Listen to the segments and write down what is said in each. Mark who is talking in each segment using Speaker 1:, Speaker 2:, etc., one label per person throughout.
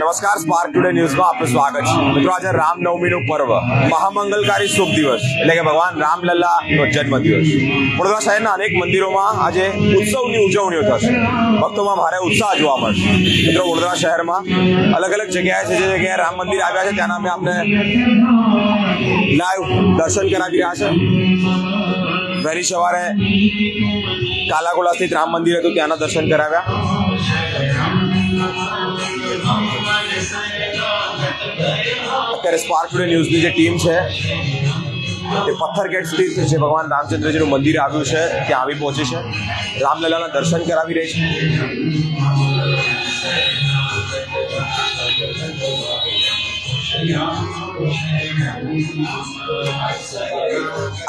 Speaker 1: નમસ્કાર spark today ન્યૂઝમાં આપનું સ્વાગત છે મિત્રો આજે રામનવમીનું પર્વ મહામંગલકારી શુભ દિવસ એટલે કે ભગવાન રામલલ્લાનો જન્મ દિવસ વડોદરા શહેરના અનેક મંદિરોમાં આજે ઉત્સવની ઉજવણીઓ થશે। ભક્તોમાં ભારે ઉત્સાહ જોવા મળશે। મિત્રો, વડોદરા શહેરમાં અલગ અલગ જગ્યાએ છે, જે જગ્યાએ રામ મંદિર આવ્યા છે ત્યાંના અમે આપને લાઈવ દર્શન કરાવી રહ્યા છે. વહેલી સવારે કાલાગોડા સ્થિત રામ મંદિર હતું, ત્યાંના દર્શન કરાવ્યા. અત્યારે સ્પાર્ક ટુડે ન્યૂઝની જે ટીમ છે, એ પથ્થર ગેટ સ્થિત જે ભગવાન રામચંદ્રજીનું મંદિર આવ્યું છે, ત્યાં આવી પહોંચી છે. રામલલાના દર્શન કરાવી રહી છે.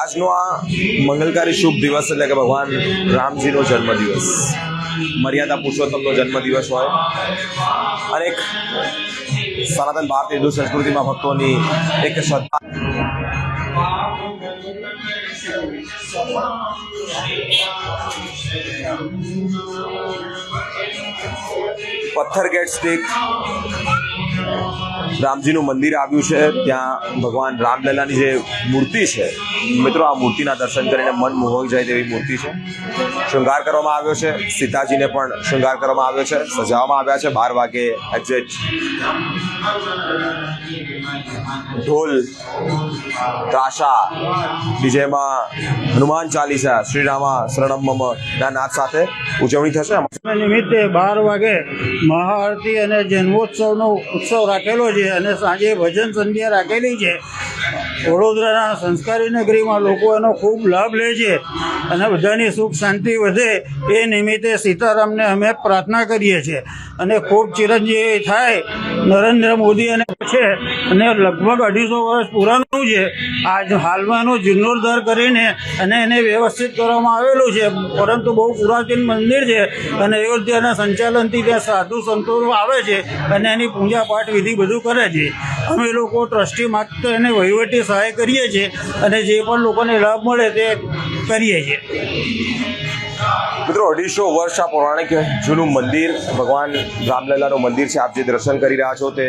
Speaker 1: આજનો આ મંગલકારી શુભ દિવસ એટલે કે ભગવાન રામજીનો જન્મદિવસ. મર્યાદા પુરુષોત્તમનો જન્મદિવસ હોય. અને એક સનાતન ભારતીય હિન્દુ સંસ્કૃતિમાં ભક્તોની એક શ્રદ્ધા પથ્થર ગેટ સ્થિત રામજીનું મંદિર આવ્યું છે, ત્યાં ભગવાન રામલલાની જે મૂર્તિ છે, મિત્રો આ મૂર્તિના દર્શન કરીને મન મોહક જાય તેવી મૂર્તિ છે. શૃંગાર કરવામાં આવ્યો છે, સીતાજીને પણ શૃંગાર કરવામાં આવ્યો છે, સજાવવામાં આવ્યા છે, બાર વાગે એક્ઝેક્ટ ઢોલ, ત્રાસા, ડીજેમાં હનુમાન ચાલીસા, શ્રીરામા શરણમ ના નાદ સાથે ઉજવણી થશે.
Speaker 2: નિમિત્તે બાર વાગે મહાઆરતી અને જન્મોત્સવનો ઉત્સવ રાખેલો છે. અને સાંજે ભજન સંધ્યા રાખેલી છે. વડોદરાના સંસ્કારી નગરીમાં લોકો એનો ખૂબ લાભ લે છે અને બધાની સુખ શાંતિ વધે એ નિમિત્તે સીતારામને અમે પ્રાર્થના કરીએ છીએ. અને ખૂબ ચિરંજીવી થાય નરેન્દ્ર મોદી અને છે અને લગભગ અઢીસો વર્ષ પુરાણું છે. આજ હાલમાં એનો જીર્ણોદ્ધાર કરીને અને એને વ્યવસ્થિત કરવામાં આવેલું છે. પરંતુ બહુ પુરાતન મંદિર છે અને અયોધ્યાના સંચાલનથી ત્યાં સાધુ સંતો આવે છે અને એની પૂજા પાઠ વિધિ બધું કરે છે. અમે લોકો ટ્રસ્ટી માત્ર એને વહીવટી સહાય કરીએ છીએ અને જે પણ લોકોને લાભ મળે તે કરીએ છીએ.
Speaker 1: મિત્રો, અઢીસો વર્ષ આ પૌરાણિક જૂનું મંદિર, ભગવાન રામલલાનું મંદિર છે. આપ જે દર્શન કરી રહ્યા છો તે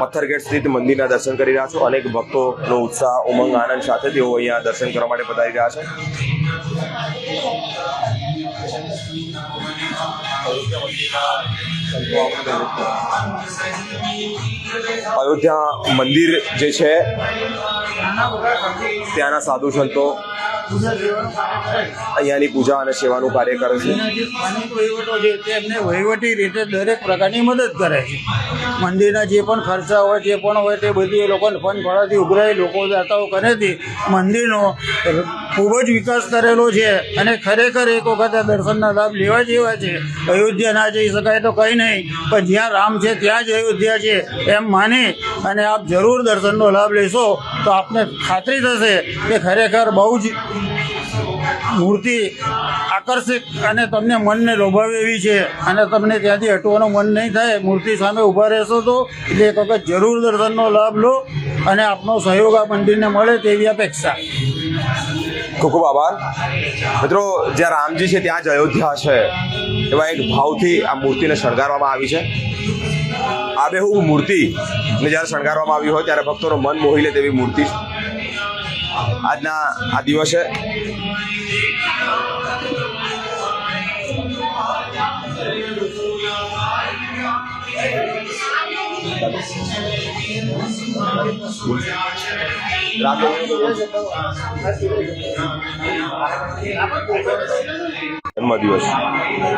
Speaker 1: પથ્થરગેટ સ્થિત મંદિરના દર્શન કરી રહ્યા છો. અનેક ભક્તોનો ઉત્સાહ, ઉમંગ, આનંદ સાથે તેઓ અહીંયા દર્શન કરવા માટે પધારી રહ્યા છે. અયોધ્યા મંદિર જે છે, ત્યાંના સાધુ સંતો અહીંયાની પૂજા અને સેવાનું કાર્ય કરે છે.
Speaker 2: છે એમને વહીવટી રીતે દરેક પ્રકારની મદદ કરે છે. મંદિરના જે પણ ખર્ચા હોય, જે પણ હોય તે બધું એ લોકોને ફંડ ફળાથી ઉઘરાઈ લોકો દાતાઓ કરેથી મંદિરનો ખૂબ જ વિકાસ કરેલો છે અને ખરેખર એક વખત આ દર્શનના લાભ લેવા જેવા છે. અયોધ્યા ના જઈ શકાય તો કંઈ નહીં, પણ જ્યાં રામ છે ત્યાં જ અયોધ્યા છે એમ માની અને આપ જરૂર દર્શનનો લાભ લેશો તો આપને ખાતરી થશે કે ખરેખર બહુ જ મૂર્તિ આકર્ષિત અને તમને મનને લોભાવે એવી છે અને તમને ત્યાંથી હટવાનું મન નહીં થાય, મૂર્તિ સામે ઊભા રહેશો તો એટલે એક વખત જરૂર દર્શનનો લાભ લો અને આપનો સહયોગ આ મંદિરને મળે તેવી અપેક્ષા.
Speaker 1: ખૂબ ખૂબ આભાર. મિત્રો, જ્યાં રામજી છે, ત્યાં જ અયોધ્યા છે. એવા એક ભાવથી આ મૂર્તિને શણગારવામાં આવી છે. આબેહૂબ મૂર્તિ ને જ્યારે શણગારવામાં આવી હોય, ત્યારે ભક્તોનું મન મોહી લે તેવી મૂર્તિ. આજના આ દિવસે রাত જન્મદિવસ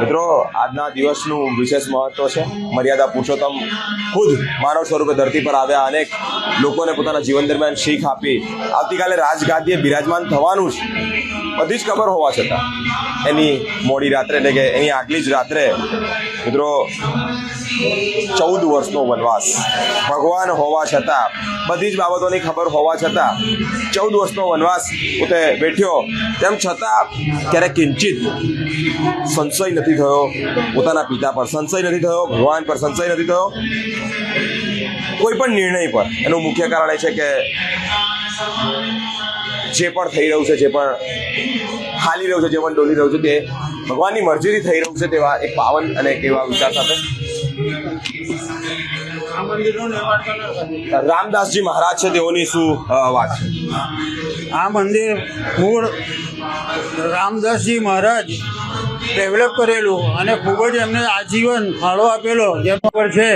Speaker 1: મિત્રો, આજના દિવસનું વિશેષ મહત્વ છે. મર્યાદા પુરુષોત્તમ ખુદ માનવ સ્વરૂપે ધરતી પર આવ્યા અનેક લોકોને પોતાના જીવન દરમિયાન શીખ આપી. આવતીકાલે રાજગાદીએ બિરાજમાન થવાનું જ બધી જ ખબર હોવા છતાં. એની મોડી રાત્રે એટલે કે એની આગલી જ રાત્રે, મિત્રો, ચૌદ વર્ષનો વનવાસ ભગવાન હોવા છતાં બધી જ બાબતોની ખબર હોવા છતાં ચૌદ વર્ષનો વનવાસ પોતે બેઠ્યો. તેમ છતાં ક્યારેક કિંચિત સંશય નથી થયો. પોતાના પિતા પર સંશય નથી થયો, ભગવાન પર સંશય નથી થયો. કોઈ પણ નિર્ણય પર. એનું મુખ્ય કારણ એ છે કે જે પણ થઈ રહ્યું છે, જે પણ હાલી રહ્યું છે, જે પણ ડોલી રહ્યું છે તે ભગવાનની મરજીથી થઈ રહ્યું છે તેવા એક પાવન અને એવા વિચાર સાથે રામદાસજી મહારાજ છે તેઓની શું વાત છે?
Speaker 2: આ મંદિર મૂળ રામદાસજી મહારાજ ડેવલપ કરેલું અને ખૂબ જ એમને આજીવન ફાળો આપેલો જેના પર છે.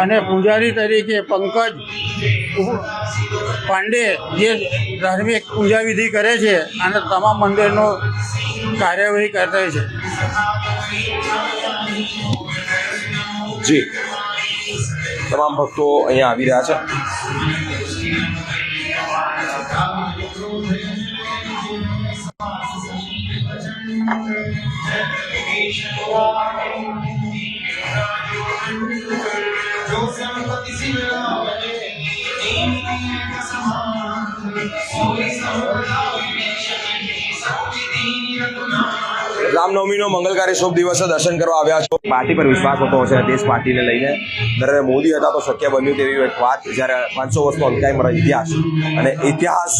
Speaker 2: અને પૂજારી તરીકે પંકજ પાંડે જે ધાર્મિક પૂજા વિધિ કરે છે અને તમામ મંદિરનો કાર્યવાહી કરતા છે.
Speaker 1: જી. તમામ ભક્તો અહીંયા આવી રહ્યા છે. રામનવમીનો મંગલકારી શુભ દિવસે દર્શન કરવા આવ્યા છો. પાર્ટી પર વિશ્વાસ હતો હશે, દેશ પાર્ટીને લઈને. નરેન્દ્ર મોદી હતા તો શક્ય બન્યું તેવી એક વાત, જ્યારે પાંચસો વર્ષનો અધ્યાય મારો ઇતિહાસ અને ઇતિહાસ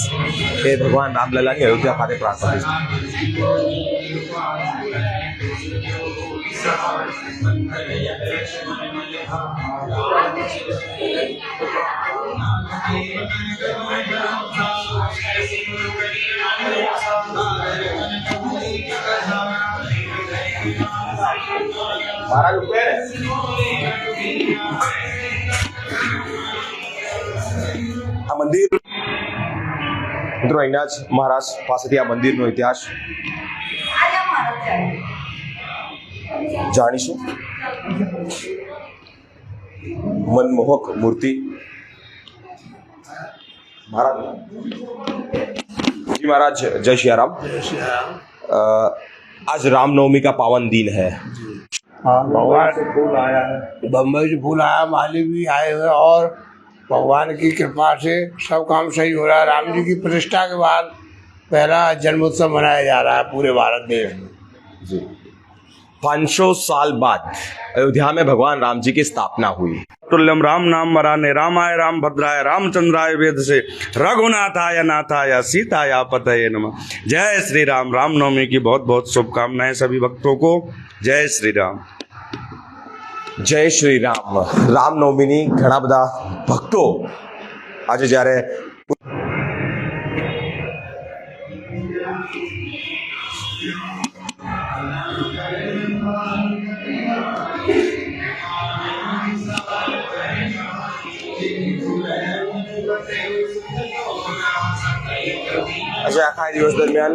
Speaker 1: એ ભગવાન રામલલાની અયોધ્યા ખાતે પ્રાપ્ત થઈ છે આ મંદિર મિત્રો અહીંના જ મહારાજ પાસેથી આ મંદિરનો ઇતિહાસ જાણીશું મનમોહક મૂર્તિ મહારાજ जी महाराज जय श्री राम अ, आज रामनवमी का पावन दिन है।
Speaker 3: भगवान से फूल आया है। बम्बई से फूल आया माली भी आए हुए और भगवान की कृपा से सब काम सही हो रहा है। राम जी की प्रतिष्ठा के बाद पहला जन्मोत्सव मनाया जा रहा है पूरे भारत देश में।
Speaker 1: जी। पाँच सौ साल बाद अयोध्या में भगवान राम जी की स्थापना हुई
Speaker 4: तुल्यम राम नाम मराने रामाय राम भद्राय रामचंद्राय वेद से रघुनाथाय नाथाय सीताय पतये नमः जय श्री राम रामनवमी की बहुत बहुत शुभकामनाएं सभी भक्तों को जय श्री राम
Speaker 1: જય શ્રી રામ રામનવમીની ઘણા બધા ભક્તો આજે જ્યારે આજે આખા દિવસ દરમિયાન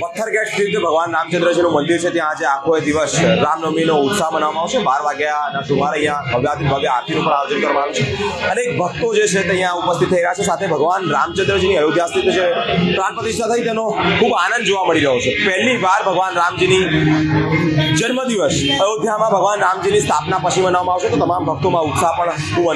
Speaker 1: પથ્થર ગેટ સ્થિત ભગવાન રામચંદ્રજીનું મંદિર છે. ત્યાં આજે આખો દિવસ રામનવમીનો ઉત્સાહ મનાવવામાં આવશે. બાર વાગ્યાના સુમારે અહીંયા ભવ્યાથી ભવ્ય આરતીનું પણ આયોજન કરવામાં આવ્યું છે. અનેક ભક્તો જે છે તે અહીંયા ઉપસ્થિત થઈ રહ્યા છે. સાથે ભગવાન રામચંદ્રજીની અયોધ્યા સ્થિત જે પ્રાણ પ્રતિષ્ઠા થઈ તેનો ખૂબ આનંદ જોવા મળી રહ્યો છે. પહેલી વાર ભગવાન રામજીની જન્મદિવસ અયોધ્યામાં ભગવાન રામજીની સ્થાપના પછી મનાવવામાં આવશે. તો તમામ ભક્તોમાં ઉત્સાહ પણ ખૂબ